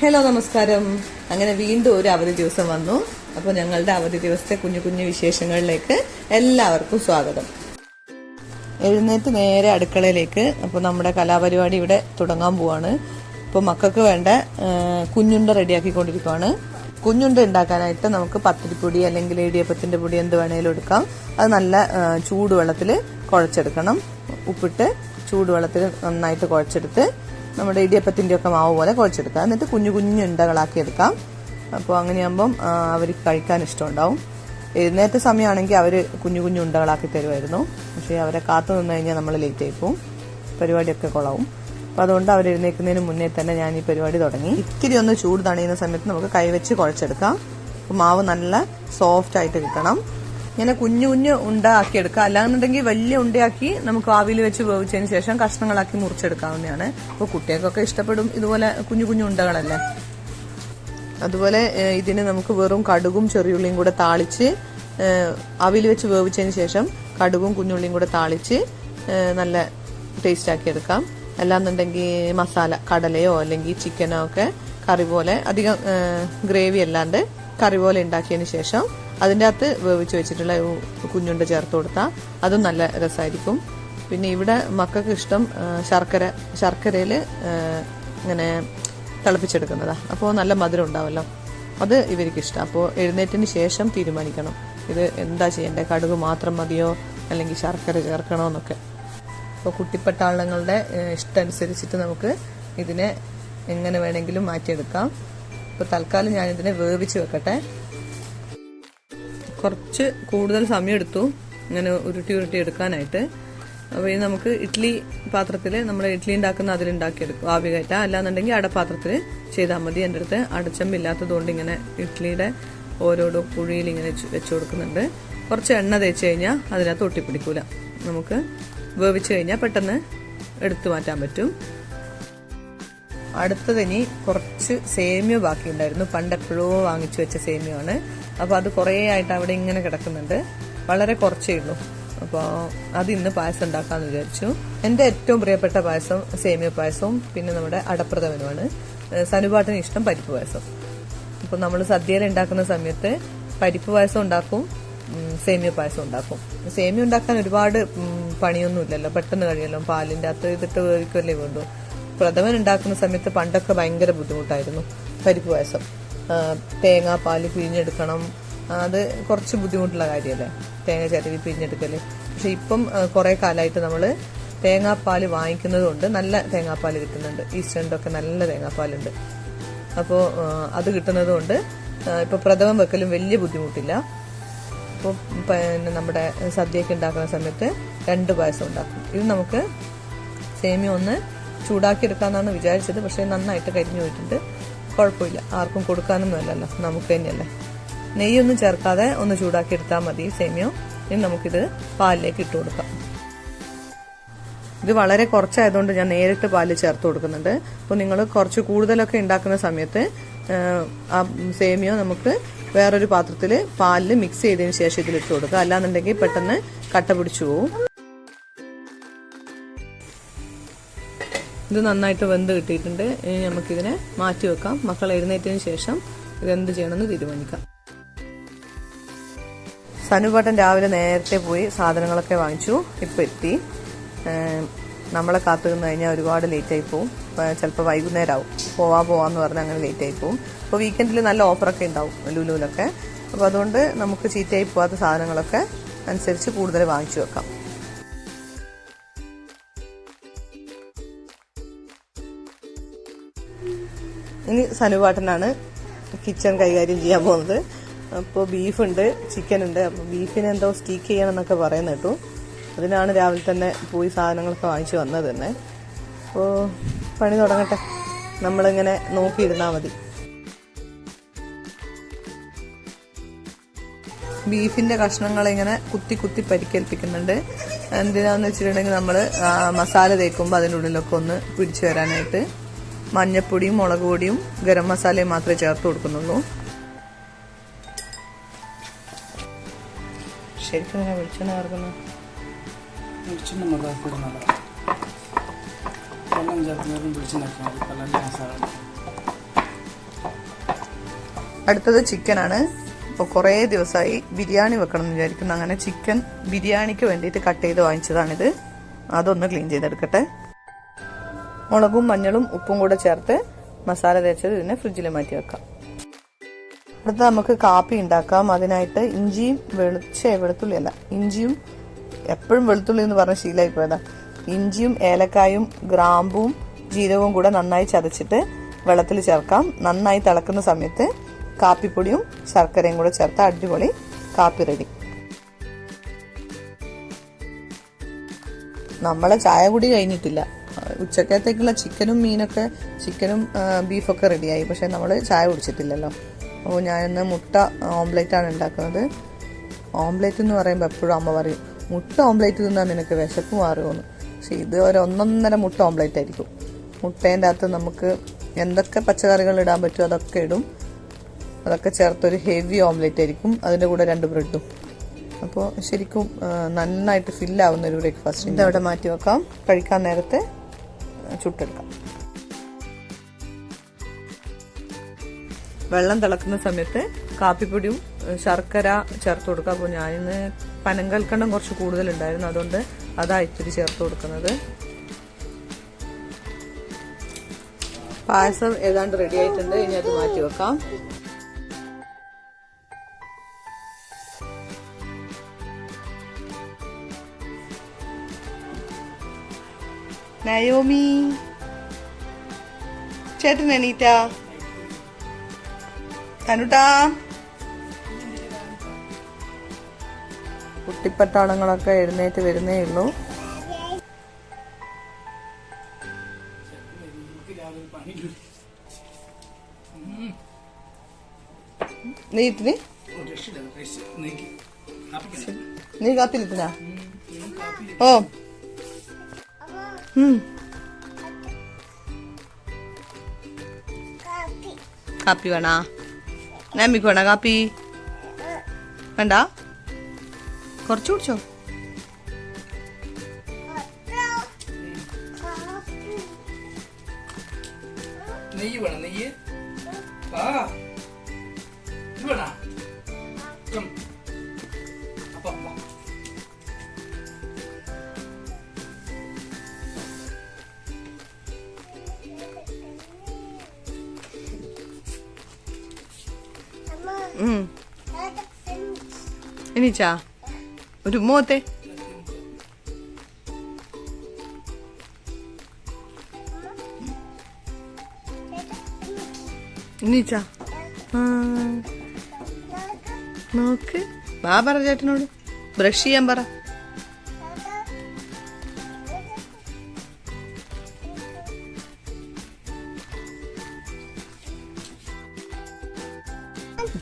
Hello നമസ്കാരം. അങ്ങനെ വീണ്ടും ഒരു അവധി ദിവസം വന്നു. അപ്പോൾ ഞങ്ങളുടെ അവധി ദിവസത്തെ കുഞ്ഞു കുഞ്ഞു വിശേഷങ്ങളിലേക്ക് എല്ലാവർക്കും സ്വാഗതം. എഴുന്നേറ്റ് നേരെ അടുക്കളയിലേക്ക്. അപ്പോൾ നമ്മുടെ കലാപരിപാടി ഇവിടെ തുടങ്ങാൻ പോവാണ്. ഇപ്പോൾ മക്കൾക്ക് വേണ്ട കുഞ്ഞുണ്ട റെഡിയാക്കിക്കൊണ്ടിരിക്കുവാണ്. കുഞ്ഞുണ്ട ഉണ്ടാക്കാനായിട്ട് നമുക്ക് പത്തിരിപ്പൊടി അല്ലെങ്കിൽ ഇടിയപ്പത്തിന്റെ പൊടി എന്ത് വേണേലും എടുക്കാം. അത് നല്ല ചൂടുവെള്ളത്തിൽ കുഴച്ചെടുക്കണം. ഉപ്പിട്ട് ചൂടുവെള്ളത്തിൽ നന്നായിട്ട് കുഴച്ചെടുത്ത് നമ്മുടെ ഇടിയപ്പത്തിന്റെ ഒക്കെ മാവ് പോലെ കുഴച്ചെടുക്കാം. എന്നിട്ട് കുഞ്ഞു കുഞ്ഞു ഉണ്ടകളാക്കി എടുക്കാം. അപ്പോൾ അങ്ങനെയാകുമ്പം അവർ കഴിക്കാൻ ഇഷ്ടമുണ്ടാവും. എഴുന്നേറ്റ സമയമാണെങ്കിൽ അവർ കുഞ്ഞു കുഞ്ഞു ഉണ്ടകളാക്കി തരുമായിരുന്നു പക്ഷേ അവരെ കാത്തു നിന്ന് കഴിഞ്ഞാൽ നമ്മൾ ലേറ്റ് ആയി പോവും. പരിപാടിയൊക്കെ കൊള്ളാവും. അപ്പം അതുകൊണ്ട് അവർ എഴുന്നേൽക്കുന്നതിന് മുന്നേ തന്നെ ഞാൻ ഈ പരിപാടി തുടങ്ങി. ഇത്തിരി ഒന്ന് ചൂട് തണിയുന്ന സമയത്ത് നമുക്ക് കൈവച്ച് കുഴച്ചെടുക്കാം. അപ്പോൾ മാവ് നല്ല സോഫ്റ്റ് ആയിട്ട് കിട്ടണം. ഇങ്ങനെ കുഞ്ഞു കുഞ്ഞു ഉണ്ടാക്കി എടുക്കുക എടുക്കാം. അല്ലാന്നുണ്ടെങ്കിൽ വലിയ ഉണ്ടയാക്കി നമുക്ക് ആവിയിൽ വെച്ച് വേവിച്ചതിന് ശേഷം കഷ്ണങ്ങളാക്കി മുറിച്ചെടുക്കാവുന്നതാണ്. അപ്പോൾ കുട്ടികൾക്കൊക്കെ ഇഷ്ടപ്പെടും ഇതുപോലെ കുഞ്ഞു കുഞ്ഞു ഉണ്ടകളല്ലേ? അതുപോലെ ഇതിന് നമുക്ക് വെറും കടുകും ചെറിയുള്ളിയും കൂടെ താളിച്ച് അവിൽ വെച്ച് വേവിച്ചതിന് ശേഷം കടുകും കുഞ്ഞുള്ളിയും കൂടെ താളിച്ച് നല്ല ടേസ്റ്റ് ആക്കി എടുക്കാം. അല്ലാന്നുണ്ടെങ്കിൽ മസാല കടലയോ അല്ലെങ്കിൽ ചിക്കനോ ഒക്കെ കറി പോലെ അധികം ഗ്രേവി അല്ലാണ്ട് കറി പോലെ ഉണ്ടാക്കിയതിന് ശേഷം അതിന്റെ അകത്ത് വേവിച്ച് വെച്ചിട്ടുള്ള കുഞ്ഞുണ്ട ചേർത്ത് കൊടുത്താൽ അതും നല്ല രസമായിരിക്കും പിന്നെ ഇവിടെ മക്കൾക്ക് ഇഷ്ടം ശർക്കര ശർക്കരയിൽ ഇങ്ങനെ തിളപ്പിച്ചെടുക്കുന്നതാ. അപ്പോൾ നല്ല മധുരം ഉണ്ടാവല്ലോ. അത് ഇവർക്ക് ഇഷ്ടം. അപ്പോൾ എഴുന്നേറ്റിന് ശേഷം തീരുമാനിക്കണം. ഇത് എന്താ ചെയ്യേണ്ടത് കടുക് മാത്രം മതിയോ? അല്ലെങ്കിൽ ശർക്കര ചേർക്കണോ എന്നൊക്കെ. അപ്പോൾ കുട്ടിപ്പട്ടാളങ്ങളുടെ ഇഷ്ടം അനുസരിച്ചിട്ട് നമുക്ക് ഇതിനെ എങ്ങനെ വേണമെങ്കിലും മാറ്റിയെടുക്കാം. അപ്പോൾ തൽക്കാലം ഞാനിതിനെ വേവിച്ച് വെക്കട്ടെ. കുറച്ച് കൂടുതൽ സമയം എടുത്തു ഇങ്ങനെ ഉരുട്ടി ഉരുട്ടി എടുക്കാനായിട്ട്. അപ്പോൾ ഇത് നമുക്ക് ഇഡ്ഡലി പാത്രത്തിൽ നമ്മൾ ഇഡ്ഡലി ഉണ്ടാക്കുന്ന അതിലുണ്ടാക്കിയെടുക്കും ആവി കയറ്റാം അല്ലാന്നുണ്ടെങ്കിൽ അടപ്പാത്രത്തിൽ ചെയ്താൽ മതി. എന്റെ അടുത്ത് അടച്ചമ്പില്ലാത്തതുകൊണ്ട് ഇങ്ങനെ ഇഡ്ഡലിയുടെ ഓരോരോ കുഴിയിൽ ഇങ്ങനെ വെച്ച് കൊടുക്കുന്നുണ്ട്. കുറച്ച് എണ്ണ തേച്ച് കഴിഞ്ഞാൽ അതിനകത്ത് ഒട്ടിപ്പിടിക്കൂല. നമുക്ക് വേവിച്ച് കഴിഞ്ഞാൽ പെട്ടെന്ന് എടുത്തു മാറ്റാൻ പറ്റും. അടുത്തതിനി കുറച്ച് സേമിയ ബാക്കിയുണ്ടായിരുന്നു. പണ്ടെപ്പോഴോ വാങ്ങിച്ചു വെച്ച സേമിയാണ് അപ്പോൾ അത് കുറേ ആയിട്ട് അവിടെ ഇങ്ങനെ കിടക്കുന്നുണ്ട്. വളരെ കുറച്ചേ ഉള്ളൂ. അപ്പോൾ അത് ഇന്ന് പായസം ഉണ്ടാക്കാമെന്ന് വിചാരിച്ചു. എന്റെ ഏറ്റവും പ്രിയപ്പെട്ട പായസം സേമിയ പായസവും പിന്നെ നമ്മുടെ അടപ്രഥമനുമാണ്. സനുപാട്ടിന് ഇഷ്ടം പരിപ്പ് പായസം. അപ്പോൾ നമ്മൾ സദ്യയിൽ ഉണ്ടാക്കുന്ന സമയത്ത് പരിപ്പ് പായസം ഉണ്ടാക്കും സേമിയ പായസം ഉണ്ടാക്കും. സേമിയ ഉണ്ടാക്കാൻ ഒരുപാട് പണിയൊന്നും പണിയൊന്നുമില്ലല്ലോ. പെട്ടെന്ന് കഴിയല്ലോ. പാലിന്റെ അത്ര ഇതിട്ട് വേവിക്കുമല്ലേ വേണ്ടു. പ്രഥമൻ ഉണ്ടാക്കുന്ന സമയത്ത് പണ്ടൊക്കെ ഭയങ്കര ബുദ്ധിമുട്ടായിരുന്നു പരിപ്പ് പായസം. ആ, തേങ്ങാപ്പാൽ പിഴിഞ്ഞെടുക്കണം. അത് കുറച്ച് ബുദ്ധിമുട്ടുള്ള കാര്യമല്ലേ തേങ്ങ ചിരവി പിഴിഞ്ഞെടുക്കൽ. പക്ഷെ ഇപ്പം കുറെ കാലമായിട്ട് നമ്മൾ തേങ്ങാപ്പാൽ വാങ്ങിക്കുന്നത് കൊണ്ട് നല്ല തേങ്ങാപ്പാൽ കിട്ടുന്നുണ്ട്. ഈസ്റ്റേണിലൊക്കെ നല്ല തേങ്ങാപ്പാലുണ്ട് അപ്പോൾ അത് കിട്ടുന്നത് കൊണ്ട് ഇപ്പോൾ പ്രഥമം വെക്കലും വലിയ ബുദ്ധിമുട്ടില്ല. അപ്പോൾ പിന്നെ നമ്മുടെ സദ്യയൊക്കെ ഉണ്ടാക്കുന്ന സമയത്ത് രണ്ട് പായസം ഉണ്ടാക്കും. ഇത് നമുക്ക് സേമിയ ഒന്ന് ചൂടാക്കി വിചാരിച്ചത്. പക്ഷേ നന്നായിട്ട് കരിഞ്ഞു പോയിട്ടുണ്ട്. കുഴപ്പമില്ല. ആർക്കും കൊടുക്കാനൊന്നുമല്ലല്ലോ നമുക്ക് തന്നെയല്ലേ. നെയ്യൊന്നും ചേർക്കാതെ ഒന്ന് ചൂടാക്കി എടുത്താൽ മതി സേമിയോ. ഇനി നമുക്കിത് പാലിലേക്ക് ഇട്ട് കൊടുക്കാം. ഇത് വളരെ കുറച്ചായതുകൊണ്ട് ഞാൻ നേരിട്ട് പാൽ ചേർത്ത് കൊടുക്കുന്നുണ്ട്. അപ്പോൾ നിങ്ങൾ കുറച്ച് കൂടുതലൊക്കെ ഉണ്ടാക്കുന്ന സമയത്ത് ആ, സേമിയോ നമുക്ക് വേറൊരു പാത്രത്തിൽ പാലിൽ മിക്സ് ചെയ്തതിന് ശേഷം ഇതിലിട്ട് കൊടുക്കുക. അല്ലാന്നുണ്ടെങ്കിൽ പെട്ടെന്ന് കട്ട പിടിച്ചു പോവും. ഇത് നന്നായിട്ട് വെന്ത് കിട്ടിയിട്ടുണ്ട്. ഇനി നമുക്കിതിനെ മാറ്റി വെക്കാം. മക്കൾ എഴുന്നേറ്റതിന് ശേഷം ഇത് ഇതെന്ത് ചെയ്യണമെന്ന് തീരുമാനിക്കാം. സനുപേട്ടൻ രാവിലെ നേരത്തെ പോയി സാധനങ്ങളൊക്കെ വാങ്ങിച്ചു. ഇപ്പം എത്തി. നമ്മളെ കാത്തു നിന്ന് കഴിഞ്ഞാൽ ഒരുപാട് ലേറ്റ് ആയി പോവും. ചിലപ്പോൾ വൈകുന്നേരം ആവും പോവാ പോവാന്ന് പറഞ്ഞാൽ അങ്ങനെ ആയി പോവും. അപ്പോൾ വീക്കെൻഡിൽ നല്ല ഓഫറൊക്കെ ഉണ്ടാവും ലുലുവിലൊക്കെ. അപ്പോൾ അതുകൊണ്ട് നമുക്ക് ചീത്തയായി പോകാത്ത സാധനങ്ങളൊക്കെ അനുസരിച്ച് കൂടുതൽ വാങ്ങിച്ചു വെക്കാം. ഇനി സനുപാട്ടനാണ് കിച്ചൺ കൈകാര്യം ചെയ്യാൻ പോകുന്നത്. അപ്പോൾ ബീഫുണ്ട് ചിക്കൻ ഉണ്ട് അപ്പോൾ ബീഫിനെ എന്തോ സ്റ്റീക്ക് ചെയ്യണം എന്നൊക്കെ പറയുന്ന കേട്ടു. അതിനാണ് രാവിലെ തന്നെ പോയി സാധനങ്ങളൊക്കെ വാങ്ങിച്ചു വന്നത് തന്നെ. അപ്പോൾ പണി തുടങ്ങട്ടെ. നമ്മളിങ്ങനെ നോക്കിയിരുന്നാൽ മതി. ബീഫിന്റെ കഷ്ണങ്ങളിങ്ങനെ കുത്തി കുത്തി പരിക്കേൽപ്പിക്കുന്നുണ്ട്. എന്തിനാന്ന് വെച്ചിട്ടുണ്ടെങ്കിൽ നമ്മൾ മസാല തേക്കുമ്പോൾ അതിന്റെ ഉള്ളിലൊക്കെ ഒന്ന് പിടിച്ചു വരാനായിട്ട്. മഞ്ഞപ്പൊടിയും മുളക് പൊടിയും ഗരം മസാലയും മാത്രമേ ചേർത്ത് കൊടുക്കുന്നുള്ളൂ. ശരിക്കും ചിക്കൻ വെളിച്ചെണ്ണ ചേർക്കുന്നു? വെളിച്ചെണ്ണ മുളക് കൂടെ നല്ലതാണ് വെള്ളം ചേർക്കുന്നതും വെളിച്ചെണ്ണ മതി പല മസാല. അടുത്തത് ചിക്കനാണ് കുറേ ദിവസമായി ബിരിയാണി വെക്കണം എന്ന് വിചാരിക്കുന്നു. അങ്ങനെ ചിക്കൻ ബിരിയാണിക്ക് വേണ്ടിയിട്ട് കട്ട് ചെയ്ത് വാങ്ങിച്ചതാണിത്. അതൊന്ന് ക്ലീൻ ചെയ്തെടുക്കട്ടെ. മുളകും മഞ്ഞളും ഉപ്പും കൂടെ ചേർത്ത് മസാല തേച്ചത് ഇതിനെ ഫ്രിഡ്ജിൽ മാറ്റി വെക്കാം. അടുത്ത നമുക്ക് കാപ്പി ഉണ്ടാക്കാം. അതിനായിട്ട് ഇഞ്ചിയും വെളിച്ച വെളുത്തുള്ളി അല്ല ഇഞ്ചിയും എപ്പോഴും വെളുത്തുള്ളി എന്ന് പറഞ്ഞ ശീലമായി പോയതാ. ഇഞ്ചിയും ഏലക്കായും ഗ്രാമ്പും ജീരകവും കൂടെ നന്നായി ചതച്ചിട്ട് വെള്ളത്തിൽ ചേർക്കാം. നന്നായി തിളക്കുന്ന സമയത്ത് കാപ്പിപ്പൊടിയും ശർക്കരയും കൂടെ ചേർത്ത് അടിപൊളി കാപ്പി റെഡി. നമ്മളെ ചായ കൂടി കഴിഞ്ഞിട്ടില്ല. ഉച്ചക്കത്തേക്കുള്ള ചിക്കനും മീനൊക്കെ ചിക്കനും ബീഫൊക്കെ റെഡിയായി. പക്ഷേ നമ്മൾ ചായ കുടിച്ചിട്ടില്ലല്ലോ. അപ്പോൾ ഞാനിന്ന് മുട്ട ഓംലേറ്റ് ആണ് ഉണ്ടാക്കുന്നത്. ഓംലേറ്റ് എന്ന് പറയുമ്പോൾ എപ്പോഴും അമ്മ പറയും മുട്ട ഓംലേറ്റ് തിന്നാൽ നിനക്ക് വിശപ്പ് മാറുമെന്ന്. പക്ഷെ ഇത് ഒരു ഒന്നൊന്നര മുട്ട ഓംലേറ്റ് ആയിരിക്കും. മുട്ടേന്റെ അകത്ത് നമുക്ക് എന്തൊക്കെ പച്ചക്കറികൾ ഇടാൻ പറ്റുമോ അതൊക്കെ ഇടും. അതൊക്കെ ചേർത്തൊരു ഹെവി ഓംലേറ്റ് ആയിരിക്കും. അതിന്റെ കൂടെ രണ്ട് ബ്രെഡും. അപ്പോൾ ശരിക്കും നന്നായിട്ട് ഫില്ലാവുന്ന ഒരു ബ്രേക്ക്ഫാസ്റ്റ് ഇതവിടെ മാറ്റി വെക്കാം. കഴിക്കാൻ നേരത്തെ ചുട്ടെടുക്കാം. വെള്ളം തിളക്കുന്ന സമയത്ത് കാപ്പിപ്പൊടിയും ശർക്കര ചേർത്ത് കൊടുക്കുക. അപ്പോൾ ഞാനിന്ന് പനങ്കൽക്കണ്ടം കുറച്ച് കൂടുതലുണ്ടായിരുന്നു. അതുകൊണ്ട് അതാ ഇത്തിരി ചേർത്ത് കൊടുക്കുന്നത്. പായസം ഏതാണ്ട് റെഡി ആയിട്ടുണ്ട്. ഇനി അത് മാറ്റി വെക്കാം. നയോമി. ചേട്ടൻ എണീറ്റാ. തനുട്ടാ. കുട്ടിപ്പട്ടാളങ്ങളൊക്കെ എഴുന്നേറ്റ് വരുന്നേ ഉള്ളൂ. നീ ഇത്തിരി. നീ കാപ്പിലിത്തിനാ ഓ. കാപ്പി. വേണാ? നമ്മിക്ക് വേണ കാപ്പി? വേണ്ട? കുറച്ച് കുടിച്ചോ. നെയ്യ് വേണം? നെയ്യ്? ആ ഇത് വേണ? എണീച്ചാ ഒരു മോത്തെ. എണീച്ചാ? ആ. നോക്ക്. വാ പറ ചേട്ടനോട്. ബ്രഷ് ചെയ്യാൻ പറ.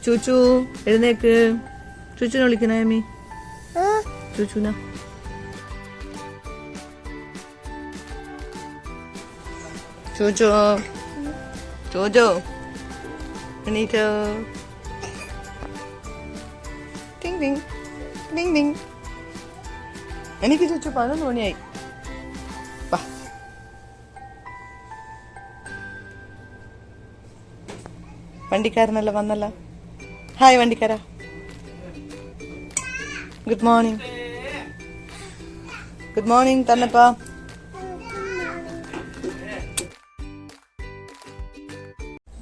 ചൂച്ചു എഴുന്നേക്ക്. ചൂച്ചുനെ വിളിക്കണേ അമ്മി. ചുച്ചുന ചൂച്ചു ചോജോ എണീറ്റോ. ടിങ് ടിങ്. ടിങ് ടിങ്. എനിക്ക് ചുച്ചു പതിനൊന്ന് മണിയായി. വണ്ടിക്കാരനല്ല വന്നല്ല? ഹായ് വണ്ടിക്കാരാ. ഗുഡ് മോർണിംഗ് ഗുഡ് മോർണിംഗ് തന്നപ്പ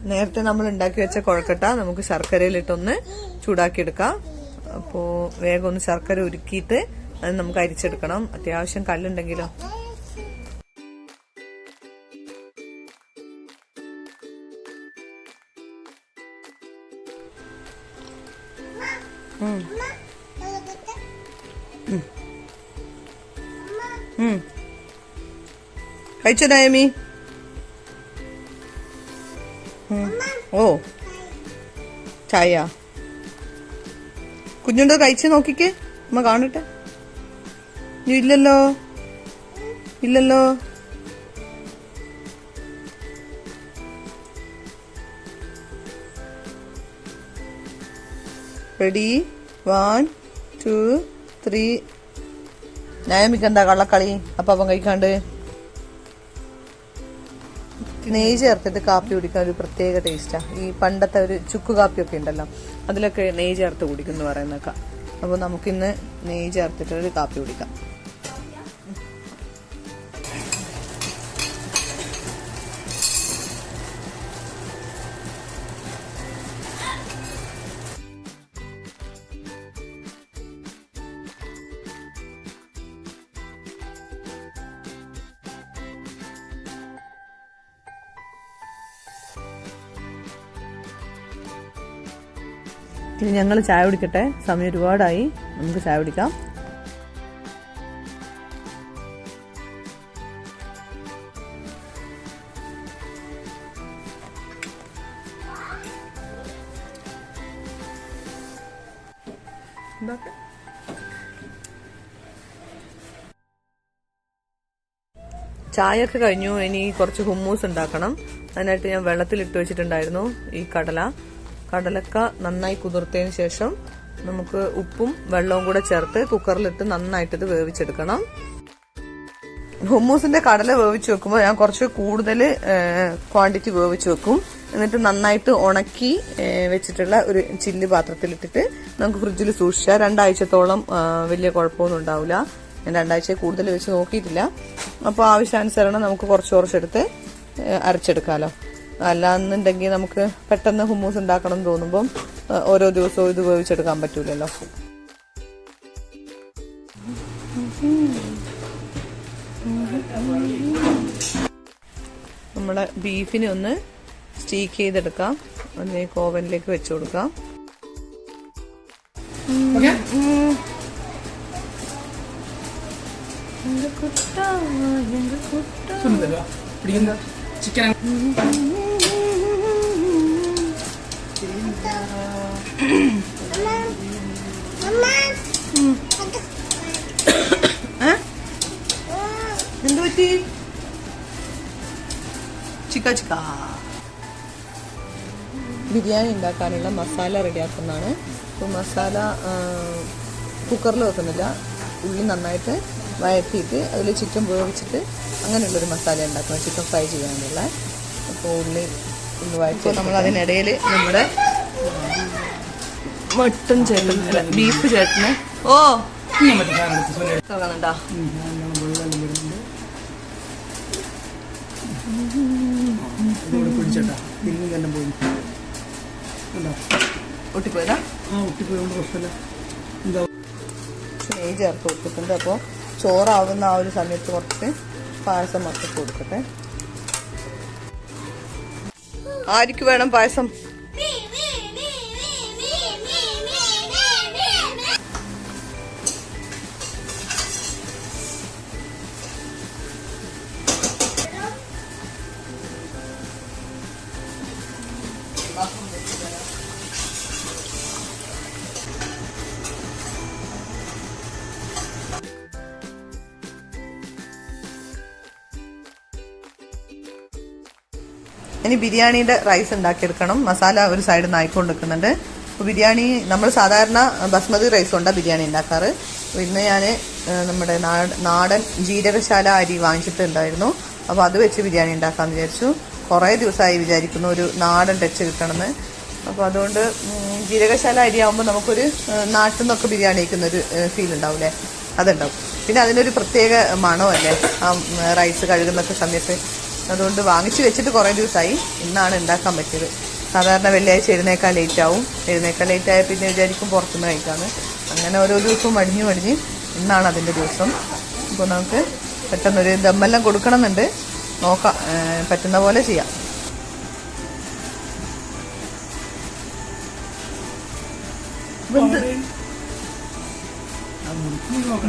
നേരത്തെ നമ്മൾ ഉണ്ടാക്കി വെച്ച കുഴക്കട്ട നമുക്ക് ശർക്കരയിലിട്ടൊന്ന് ചൂടാക്കിയെടുക്കാം അപ്പോൾ വേഗം ഒന്ന് ശർക്കര ഉരുക്കിയിട്ട് അത് നമുക്ക് അരിച്ചെടുക്കണം അത്യാവശ്യം കല്ലുണ്ടെങ്കിലോ. ഉം. കഴിച്ചോ നയമി. ഓ. ചായ. കുഞ്ഞുണ്ടോ കഴിച്ച് നോക്കിക്കേ. അമ്മ കാണട്ടെ. നീ ഇല്ലല്ലോ. ഇല്ലല്ലോ. റെഡി വൺ ടു ത്രീ നയമിക്ക് എന്താ കള്ളക്കളി? അപ്പം കഴിക്കാണ്ട്. നെയ്യ് ചേർത്തിട്ട് കാപ്പി കുടിക്കാൻ ഒരു പ്രത്യേക ടേസ്റ്റാണ് ഈ പണ്ടത്തെ ഒരു ചുക്ക് കാപ്പിയൊക്കെ ഉണ്ടല്ലോ അതിലൊക്കെ നെയ്യ് ചേർത്ത് കുടിക്കുന്നു പറയുന്നൊക്കെ അപ്പോൾ നമുക്കിന്ന് നെയ്യ് ചേർത്തിട്ട് ഒരു കാപ്പി കുടിക്കാം. ഇനി ഞങ്ങൾ ചായ കുടിക്കട്ടെ. സമയം ഒരുപാടായി. നമുക്ക് ചായ കുടിക്കാം. ചായ ഒക്കെ കഴിഞ്ഞു. ഇനി കുറച്ച് ഹുമ്മൂസ് ഉണ്ടാക്കണം. അതിനായിട്ട് ഞാൻ വെള്ളത്തിലിട്ട് വെച്ചിട്ടുണ്ടായിരുന്നു ഈ കടല. കടലക്ക നന്നായി കുതിർത്തതിന് ശേഷം നമുക്ക് ഉപ്പും വെള്ളവും കൂടെ ചേർത്ത് കുക്കറിലിട്ട് നന്നായിട്ട് ഇത് വേവിച്ചെടുക്കണം. ഹുമ്മൂസിന്റെ കടല വേവിച്ച് വെക്കുമ്പോൾ ഞാൻ കുറച്ച് കൂടുതൽ ക്വാണ്ടിറ്റി വേവിച്ച് വെക്കും. എന്നിട്ട് നന്നായിട്ട് ഉണക്കി വെച്ചിട്ടുള്ള ഒരു ചില്ല് പാത്രത്തിലിട്ടിട്ട് നമുക്ക് ഫ്രിഡ്ജിൽ സൂക്ഷിച്ചാൽ രണ്ടാഴ്ചത്തോളം വലിയ കുഴപ്പമൊന്നും ഉണ്ടാവില്ല ഞാൻ രണ്ടാഴ്ച കൂടുതൽ വെച്ച് നോക്കിയിട്ടില്ല. അപ്പോൾ ആവശ്യാനുസരണം നമുക്ക് കുറച്ച് കുറച്ചെടുത്ത് അരച്ചെടുക്കാമല്ലോ അല്ലാന്നുണ്ടെങ്കിൽ നമുക്ക് പെട്ടെന്ന് ഹുമ്മൂസ് ഉണ്ടാക്കണം എന്ന് തോന്നുമ്പം ഓരോ ദിവസവും ഇത് ഉപയോഗിച്ചെടുക്കാൻ പറ്റൂലല്ലോ. നമ്മളെ ബീഫിനെ ഒന്ന് സ്റ്റീക്ക് ചെയ്തെടുക്കാം. അതിലേക്ക് ഓവനിലേക്ക് വെച്ചു കൊടുക്കാം. ചിക്കൻ എന്ത് പറ്റി? ചിക്ക ചിക്ക. ബിരിയാണി ഉണ്ടാക്കാനുള്ള മസാല റെഡിയാക്കുന്നതാണ്. അപ്പോൾ മസാല കുക്കറിൽ വെക്കുന്നില്ല. ഉള്ളി നന്നായിട്ട് വഴറ്റിയിട്ട് അതിൽ ചിക്കൻ വേവിച്ചിട്ട് അങ്ങനെയുള്ളൊരു മസാല ഉണ്ടാക്കണം. ചിക്കൻ ഫ്രൈ ചെയ്യാനുള്ള. അപ്പോൾ ഉള്ളി ഒന്ന് വഴറ്റി നമ്മൾ അതിനിടയിൽ നമ്മുടെ മട്ടൻ ചേട്ടൻ ബീഫ് ചേട്ടന്. ഓ. ഉണ്ടോ ഒട്ടിപ്പോയതാ? ചേർത്ത് കൊടുത്തിട്ടുണ്ട്. അപ്പോൾ ചോറാവുന്ന ആ ഒരു സമയത്ത് കുറച്ച് പായസം മൊത്തം കൊടുക്കട്ടെ. ആർക്ക് വേണം പായസം? ഇനി ബിരിയാണിയുടെ റൈസ് ഉണ്ടാക്കിയെടുക്കണം. മസാല ഒരു സൈഡിൽ നിന്ന് ആയിക്കൊണ്ട് നിൽക്കുന്നുണ്ട്. അപ്പോൾ ബിരിയാണി നമ്മൾ സാധാരണ ബസ്മതി റൈസ് കൊണ്ടാണ് ബിരിയാണി ഉണ്ടാക്കാറ്. ഇന്ന് ഞാൻ നമ്മുടെ നാടൻ ജീരകശാല അരി വാങ്ങിച്ചിട്ടുണ്ടായിരുന്നു. അപ്പോൾ അത് വെച്ച് ബിരിയാണി ഉണ്ടാക്കാമെന്ന് വിചാരിച്ചു. കുറേ ദിവസമായി വിചാരിക്കുന്നു ഒരു നാടൻ ടച്ച് കിട്ടണമെന്ന്. അപ്പോൾ അതുകൊണ്ട് ജീരകശാല അരി ആകുമ്പോൾ നമുക്കൊരു നാട്ടിൽ നിന്നൊക്കെ ബിരിയാണി കഴിക്കുന്ന ഒരു ഫീൽ ഉണ്ടാവില്ലേ അതുണ്ടാവും. പിന്നെ അതിനൊരു പ്രത്യേക മണമല്ലേ? ആ റൈസ് കഴുകുന്നൊക്കെ സമയത്ത് അതുകൊണ്ട് വാങ്ങിച്ചു വെച്ചിട്ട് കുറേ ദിവസമായി ഇന്നാണ് ഉണ്ടാക്കാൻ പറ്റിയത്. സാധാരണ വെള്ളിയാഴ്ച എഴുന്നേക്കാൻ ലേറ്റ് ആവും. എഴുന്നേക്കാൻ ലേറ്റ് ആയ പിന്നെ വിചാരിക്കും പുറത്തുനിന്ന് കഴിക്കാമെന്ന് അങ്ങനെ ഓരോ ദിവസവും മടിഞ്ഞ് മടിഞ്ഞ് ഇന്നാണ് അതിന്റെ ദിവസം. അപ്പോൾ നമുക്ക് പെട്ടെന്നൊരു ദമ്മെല്ലാം കൊടുക്കണമെന്നുണ്ട്. നോക്കാം പറ്റുന്ന പോലെ ചെയ്യാം.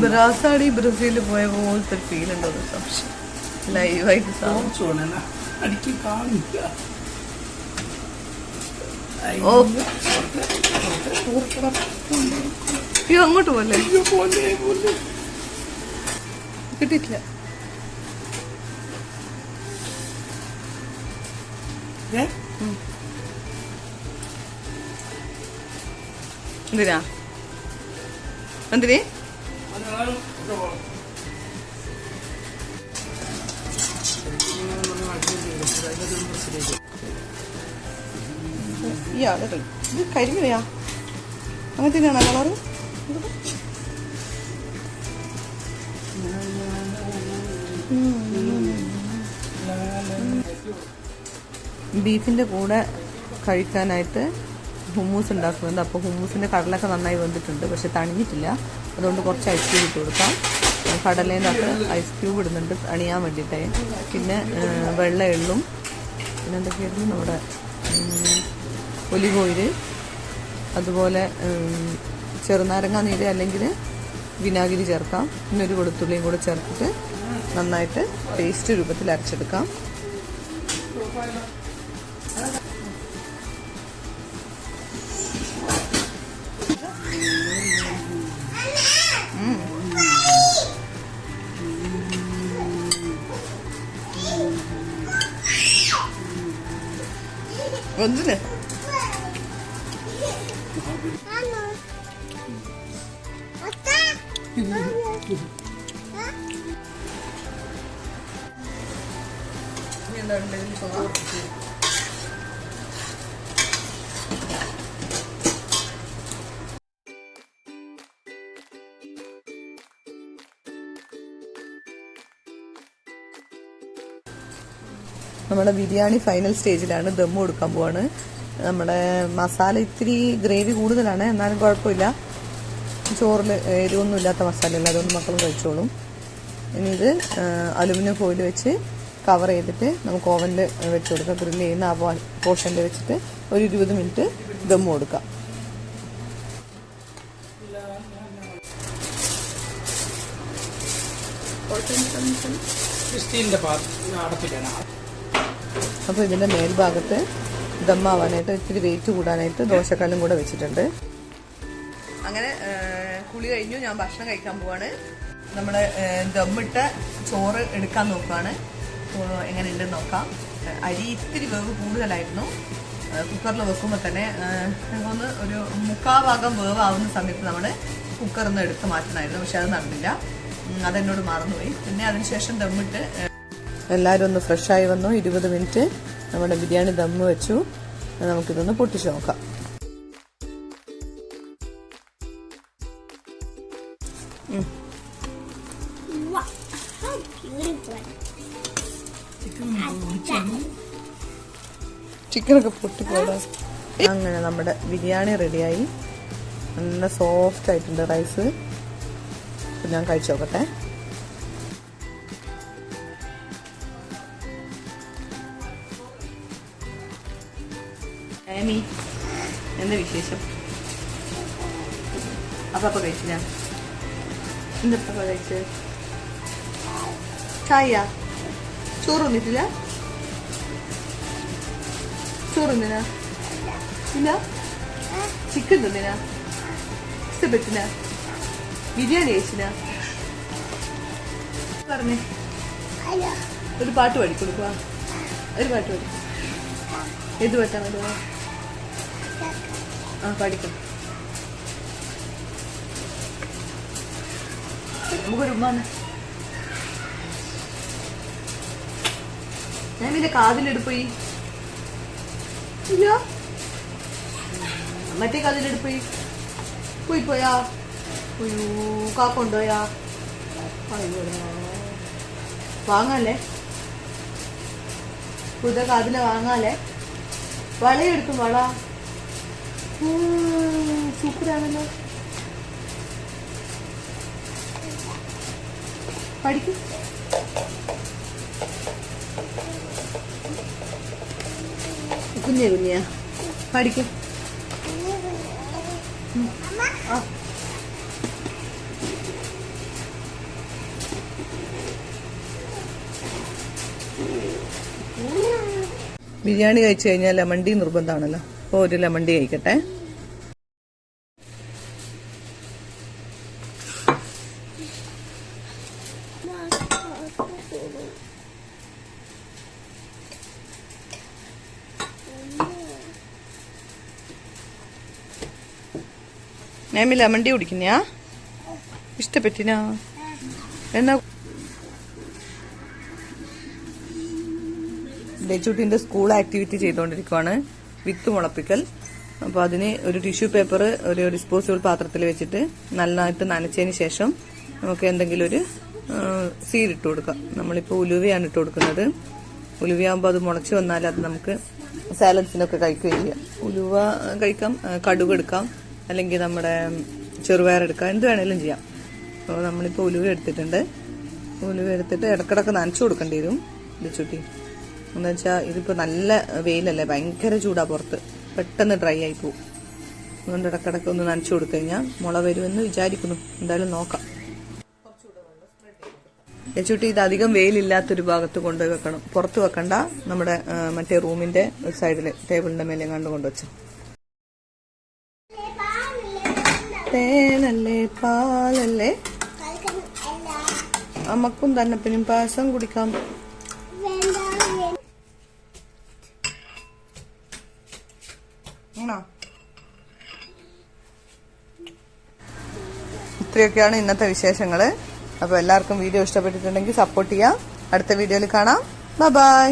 ബ്രാസാടി ബ്രസീലിൽ പോയ പോലത്തെ ഫീൽ ഉണ്ടോ? സംശയം. ലൈവായിട്ട് ഓ. അയ്യോ അങ്ങോട്ട് പോലെ കിട്ടിയിട്ടില്ല. എന്തിനാ? എന്തിനേ? ഈ ഇത് കരിമീനയാ. അങ്ങനെ തന്നെയാണോ കളറ് ബീഫിന്റെ കൂടെ കഴിക്കാനായിട്ട് ഹുമ്മൂസ് ഉണ്ടാക്കുന്നുണ്ട്. അപ്പോൾ ഹുമ്മൂസിന്റെ കടലൊക്കെ നന്നായി വെന്തിട്ടുണ്ട്. പക്ഷെ തണിഞ്ഞിട്ടില്ല. അതുകൊണ്ട് കുറച്ച് ഐസ് ക്യൂബ് ഇട്ട് കൊടുക്കാം. കടലേന്റെ അകത്ത് ഐസ് ക്യൂബ് ഇടുന്നുണ്ട്. തണിയാൻ വേണ്ടിയിട്ടേ. പിന്നെ വെള്ള എള്ളും പിന്നെ എന്തൊക്കെയായിരുന്നു നമ്മുടെ ഒലിവ് ഓയിൽ അതുപോലെ ചെറുനാരങ്ങ നീര് അല്ലെങ്കിൽ വിനാഗിരി ചേർക്കാം. പിന്നെ ഒരു വെളുത്തുള്ളിയും കൂടെ ചേർത്തിട്ട് നന്നായിട്ട് പേസ്റ്റ് രൂപത്തിൽ അരച്ചെടുക്കാം. Öldü ne? Yıllarım benim sola. നമ്മുടെ ബിരിയാണി ഫൈനൽ സ്റ്റേജിലാണ് ദം കൊടുക്കാൻ പോവാണ്. നമ്മുടെ മസാല ഇത്തിരി ഗ്രേവി കൂടുതലാണ് എന്നാലും കുഴപ്പമില്ല. ചോറിൽ എരിവൊന്നും ഇല്ലാത്ത മസാലയല്ല അതുകൊണ്ട് മക്കളും കഴിച്ചോളും. ഇനി ഇത് അലുമിനിയം ഫോയിൽ വെച്ച് കവർ ചെയ്തിട്ട് നമുക്ക് ഓവനിൽ വെച്ച് കൊടുക്കാം. ഗ്രില്ല് ചെയ്യുന്ന ആ പോർഷനിൽ വെച്ചിട്ട് ഒരു ഇരുപത് മിനിറ്റ് ദം കൊടുക്കാം. സ്റ്റീലിന്റെ പാത്രം അടപ്പിലാണ് അപ്പോൾ ഇതിന്റെ മേൽഭാഗത്ത് ദമ്മാവാനായിട്ട് ഇത്തിരി വെയിറ്റ് കൂടാനായിട്ട് ദോശക്കല്ലും കൂടെ വെച്ചിട്ടുണ്ട്. അങ്ങനെ കുളി കഴിഞ്ഞു. ഞാൻ ഭക്ഷണം കഴിക്കാൻ പോവാണ്. നമ്മൾ ദമ്മിട്ട ചോറ് എടുക്കാൻ നോക്കുകയാണ് എങ്ങനെ ഉണ്ടെന്ന് നോക്കാം. അരി ഇത്തിരി വേവ് കൂടുതലായിരുന്നു. കുക്കറിൽ വെക്കുമ്പോൾ തന്നെ ഒന്ന് ഒരു മുക്കാ ഭാഗം വേവ് ആവുന്ന സമയത്ത് നമ്മൾ കുക്കറിൽ നിന്ന് എടുത്ത് മാറ്റണമായിരുന്നു പക്ഷെ അത് നടന്നില്ല. അതെന്നോട് മറന്നുപോയി. പിന്നെ അതിനുശേഷം ദമ്മിട്ട് എല്ലാവരും ഒന്ന് ഫ്രഷായി വന്നു. ഇരുപത് മിനിറ്റ് നമ്മുടെ ബിരിയാണി ദമ്മ് വെച്ചു. നമുക്കിതൊന്ന് പൊട്ടിച്ച് നോക്കാം. ചിക്കനൊക്കെ പൊട്ടിപ്പോടാ അങ്ങനെ നമ്മുടെ ബിരിയാണി റെഡിയായി. നല്ല സോഫ്റ്റ് ആയിട്ടുണ്ട് റൈസ് ഞാൻ കഴിച്ചു നോക്കട്ടെ. ഏമി എന്താ വിശേഷം? അപ്പം അപ്പൊ കഴിച്ചു ഞാൻ. കഴിച്ച്? ചായ? ചോറ് വന്നിട്ടില്ല ചോറ് തിന്നിനാ? ഇല്ല ചിക്കൻ തിന്നിനാ? ഇഷ്ടപ്പെട്ടിന? ബിരിയാണി കഴിച്ചിന? പറഞ്ഞേ. ഒരു പാട്ട് പാടിക്കൊടുക്കുക ഒരു പാട്ട് പാടി. ഏത് പാട്ടാ മതിയോ ആ പാടിക്കാം നമുക്കൊരു ഉമ്മാണ് ഞാൻ പിന്നെ കാതിലെടുപ്പോയി ഇല്ല. മറ്റേ കാതിലെടുപ്പോയി പോയി പോയാ. അയ്യോ കാക്കൊണ്ടോയാ അയ്യോടാ വാങ്ങാല്ലേ? പുതിയ കാതിൽ വാങ്ങാല്ലേ? വളയെടുക്കും വള സൂപ്പറാണല്ലോ. പഠിക്കും. കുഞ്ഞേ കുഞ്ഞിയാ പഠിക്കും. ആ. ബിരിയാണി കഴിച്ചു കഴിഞ്ഞാൽ മണ്ടി നിർബന്ധമാണല്ലോ. അപ്പോൾ ഒരു ലെമൺ ടീ കഴിക്കട്ടെ. നേമി ലെമൺ ടീ കുടിക്കുന്നയാ? ഇഷ്ടപ്പെട്ടിനാ? എന്നാ? ലച്ചുട്ടിന്റെ സ്കൂൾ ആക്ടിവിറ്റി ചെയ്തുകൊണ്ടിരിക്കുവാണ് വിത്ത് മുളപ്പിക്കൽ. അപ്പോൾ അതിന് ഒരു ടിഷ്യൂ പേപ്പർ ഒരു ഡിസ്പോസിബിൾ പാത്രത്തിൽ വെച്ചിട്ട് നന്നായിട്ട് നനച്ചതിന് ശേഷം നമുക്ക് എന്തെങ്കിലും ഒരു സീഡ് ഇട്ട് കൊടുക്കാം. നമ്മളിപ്പോൾ ഉലുവയാണ് ഇട്ട് കൊടുക്കുന്നത്. ഉലുവയാകുമ്പോൾ അത് മുളച്ച് വന്നാൽ അത് നമുക്ക് സാലഡ്സിനൊക്കെ കഴിക്കുകയും ചെയ്യാം. ഉലുവ കഴിക്കാം കടുക് എടുക്കാം അല്ലെങ്കിൽ നമ്മുടെ ചെറുപയർ എടുക്കാം എന്ത് വേണേലും ചെയ്യാം. അപ്പോൾ നമ്മളിപ്പോൾ ഉലുവ എടുത്തിട്ടുണ്ട്. ഉലുവ എടുത്തിട്ട് ഇടക്കിടക്ക് നനച്ചു കൊടുക്കേണ്ടി വരും. ലിച്ചുട്ടി എന്ന് വെച്ചാൽ ഇതിപ്പോൾ നല്ല വെയിലല്ലേ? ഭയങ്കര ചൂടാ പുറത്ത്. പെട്ടെന്ന് ഡ്രൈ ആയി പോകും അതുകൊണ്ട് ഇടക്കിടക്ക് ഒന്ന് നനച്ചു കൊടുത്തു കഴിഞ്ഞാൽ മുള വരുമെന്ന് വിചാരിക്കുന്നു. എന്തായാലും നോക്കാം. യച്ചുട്ടി ഇത് അധികം വെയിലില്ലാത്തൊരു ഭാഗത്ത് കൊണ്ട് വെക്കണം. പുറത്ത് വെക്കണ്ട. നമ്മുടെ മറ്റേ റൂമിന്റെ സൈഡിൽ സൈഡിൽ ടേബിളിന്റെ മേലെ കണ്ടു കൊണ്ടുവച്ചു തേനല്ലേ പാലല്ലേ? നമുക്കും അമ്മക്കും തന്നെ പിന്നെ പായസം കുടിക്കാം വേണ്ട ആണോ? ഇത്രയൊക്കെയാണ് ഇന്നത്തെ വിശേഷങ്ങൾ അപ്പോൾ എല്ലാവർക്കും വീഡിയോ ഇഷ്ടപ്പെട്ടിട്ടുണ്ടെങ്കിൽ സപ്പോർട്ട് ചെയ്യാം. അടുത്ത വീഡിയോയിൽ കാണാം. ബൈ